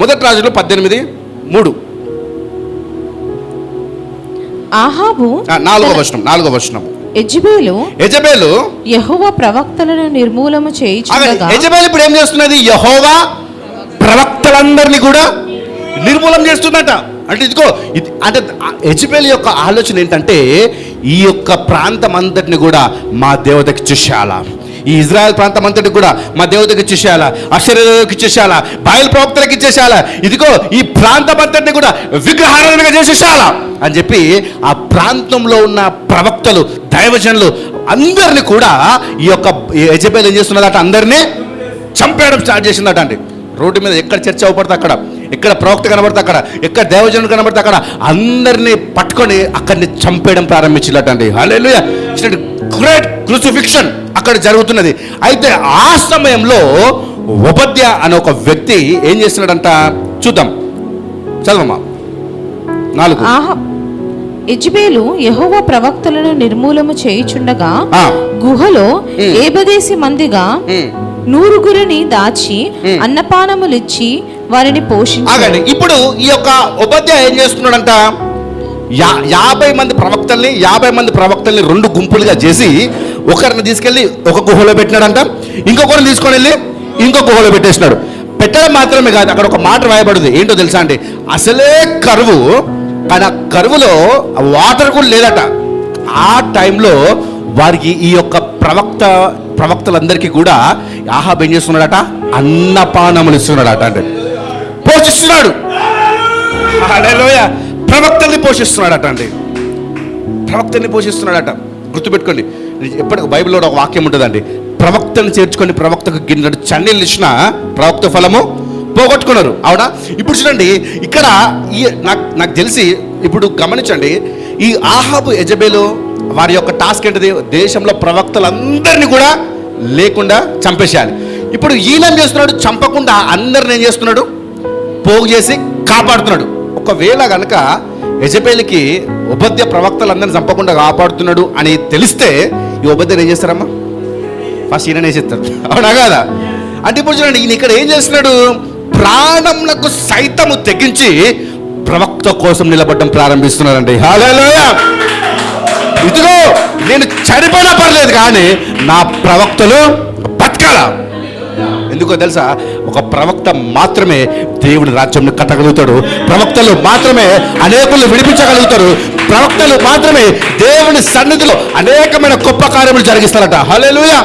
మొదటి రాజులు పద్దెనిమిది మూడు. ఆహాబు నాలుగో వచనం నాలుగో వచనం. ఎజ్బేలు యజబేలు. యెహోవా ప్రవక్తలను నిర్మూలము ఆగండి, చేయించుండగా యజబేలు ఇప్పుడు ఏం చేస్తున్నది? యహోవా ప్రవక్తలందరినీ కూడా నిర్మూలం చేస్తుందట. అంటే ఇదిగో ఇది అంటే యజబేల్ యొక్క ఆలోచన ఏంటంటే ఈ యొక్క ప్రాంతం అంతటిని కూడా మా దేవతకి ఇచ్చేసేయాలా ఈ ఇజ్రాయెల్ ప్రాంతం అంతటి కూడా మా దేవతకి ఇచ్చేసేయాలా? అక్షరకి ఇచ్చేసేయాలా? బయలు ప్రవక్తలకు ఇచ్చేసేయాలా? ఇదిగో ఈ ప్రాంతం అంతటిని కూడా విగ్రహారాధనగా చేసేసేయాలా? అని చెప్పి ఆ ప్రాంతంలో ఉన్న ప్రవక్తలు దైవజనులు అందరిని కూడా ఈ యొక్క యజబేల్ ఏం చేస్తున్నదట అందరినీ చంపేయడం స్టార్ట్ చేసిందట అండి. రోడ్డు మీద ఎక్కడ చర్చ అవపడితే అక్కడ ఎక్కడ ప్రవక్త కనబడితే అక్కడ ఎక్కడ దేవజనుడు కనబడితే అక్కడ అందరినీ పట్టుకొని అక్కడిని చంపేయడం ప్రారంభించినట అండి. గ్రేట్ క్రూసిఫిక్షన్ అక్కడ జరుగుతున్నది. అయితే ఆ సమయంలో ఉపద్య అనే ఒక వ్యక్తి ఏం చేస్తున్నాడంట? చూద్దాం. చదవమ్మా. నాలుగు. ఆహా. ఎజ్బేలు యెహోవా ప్రవక్తలను నిర్మూలము చేయుచుండగా. గుహలో. ఏబదేసి మందిగా. నూరుగురిని దాచి. అన్నపానములిచ్చి వారిని పోషించాడు ఆగండి. ఇప్పుడు ఈ యొక్క ఉపాధ్యాయ ఏం చేస్తున్నాడంట? యా యాభై మంది ప్రవక్తల్ని యాభై మంది ప్రవక్తల్ని రెండు గుంపులుగా చేసి ఒకరిని తీసుకెళ్ళి ఒక గుహలో పెట్టినాడంట ఇంకొకరిని తీసుకొని వెళ్ళి ఇంకో గుహలో పెట్టేసినాడు. పెట్టడం మాత్రమే కాదు అక్కడ ఒక మాట రాయబడింది. ఏంటో తెలుసా అండి? అసలే కరువు కానీ ఆ కరువులో వాటర్ కూడా లేదట. ఆ టైంలో వారికి ఈ యొక్క ప్రవక్త ప్రవక్తలందరికీ కూడా ఆహాబ్ ఏం చేస్తున్నాడట? అన్నపానములు ఇస్తున్నాడట అంటే పోషిస్తున్నాడు. ప్రవక్తల్ని పోషిస్తున్నాడట అండి. ప్రవక్తల్ని పోషిస్తున్నాడట. గుర్తుపెట్టుకోండి. ఎప్పటికి బైబిల్లో ఒక వాక్యం ఉంటుందండి. ప్రవక్తను చేర్చుకొని ప్రవక్తకు గిన్నెడు చన్నీళ్ళు ఇచ్చిన ప్రవక్త ఫలము పోగొట్టుకున్నారు. అవునా? ఇప్పుడు చూడండి ఇక్కడ ఈ నాకు నాకు తెలిసి ఇప్పుడు గమనించండి ఈ ఆహాబు యజబేలు వారి యొక్క టాస్క్ ఏంటిది? దేశంలో ప్రవక్తలందరినీ కూడా లేకుండా చంపేసేయాలి. ఇప్పుడు ఈయన చేస్తున్నాడు? చంపకుండా అందరిని ఏం చేస్తున్నాడు? పోగు చేసి కాపాడుతున్నాడు. ఒకవేళ కనుక యజబేలికి ఉపద్య ప్రవక్తలందరిని చంపకుండా కాపాడుతున్నాడు అని తెలిస్తే ఈ ఉపద్యను ఏం చేస్తారమ్మా? ఫస్ట్ ఈయన చేస్తారు అవునా కాదా? అంటే ఇప్పుడు చూడండి ఈయన ఇక్కడ ఏం చేస్తున్నాడు? ప్రాణంలకు సైతము తెగించి ప్రవక్త కోసం నిలబడడం ప్రారంభిస్తున్నారండి ఇదిగో నేను చనిపోయినా పర్లేదు కానీ నా ప్రవక్తలు బతకాల. ఎందుకో తెలుసా? ఒక ప్రవక్త మాత్రమే దేవుడి రాజ్యంను కట్టగలుగుతాడు. ప్రవక్తలు మాత్రమే అనేకులు విడిపించగలుగుతారు. ప్రవక్తలు మాత్రమే దేవుని సన్నిధిలో అనేకమైన గొప్ప కార్యములు జరిగిస్తారట. హల్లెలూయా.